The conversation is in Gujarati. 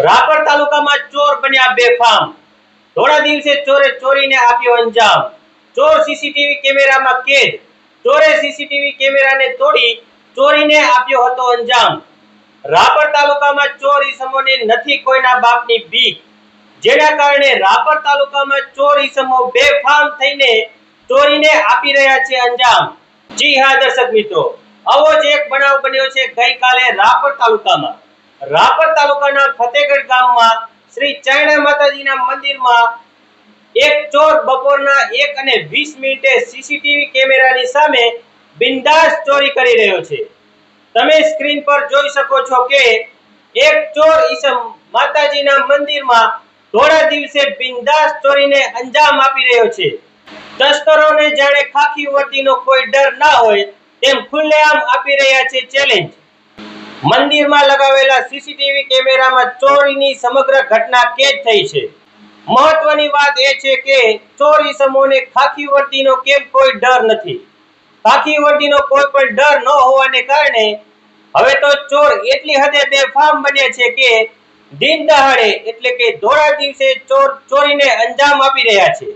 રાપર તાલુકામાં ચોર બન્યા બેફામ. થોડા દિવસે ચોરે ચોરીને આપ્યો અંજામ. ચોર સીસીટીવી કેમેરામાં કેદ. ચોરે સીસીટીવી કેમેરાને તોડી ચોરીને આપ્યો હતો અંજામ. રાપર તાલુકામાં ચોર ઈસમોને નથી કોઈના બાપની બીક. જેના કારણે રાપર તાલુકામાં ચોર ઈસમો બેફામ થઈને ચોરીને આપી રહ્યા છે અંજામ. જી હા, દર્શક મિત્રો. આવો જ એક બનાવ બન્યો છે ગઈકાલે રાપર તાલુકામાં. રાપર તાલુકાના ફતેગઢ ગામમાં શ્રી ચૈણા માતાજીના મંદિરમાં એક ચોર બપોરના એક અને વીસ મિનિટે સીસીટીવી કેમેરાની સામે બિંદાસ ચોરી કરી રહ્યો છે. તમે સ્ક્રીન પર જોઈ શકો છો કે એક ચોર ઈસમ માતાજીના મંદિરમાં થોડા દિવસે બિંદાસ ચોરીને અંજામ આપી રહ્યો છે. તસ્કરોને જાણે ખાખી વર્દીનો કોઈ ડર ના હોય તેમ ખુલ્લેઆમ આપી રહ્યા છે ચેલેન્જ. મંદિરમાં લગાવેલા સીસીટીવી કેમેરામાં ચોરીની સમગ્ર ઘટના કેદ થઈ છે. મહત્વની વાત એ છે કે ચોરી સમૂહને ખાખી વર્દીનો કેમ કોઈ ડર નથી? ખાખી વર્દીનો કોઈ પણ ડર ન હોવાને કારણે હવે તો ચોર એટલી હદે બેફામ બન્યા છે કે દિન દહાડે એટલે કે ધોળા દિવસે ચોર ચોરીને અંજામ આપી રહ્યા છે.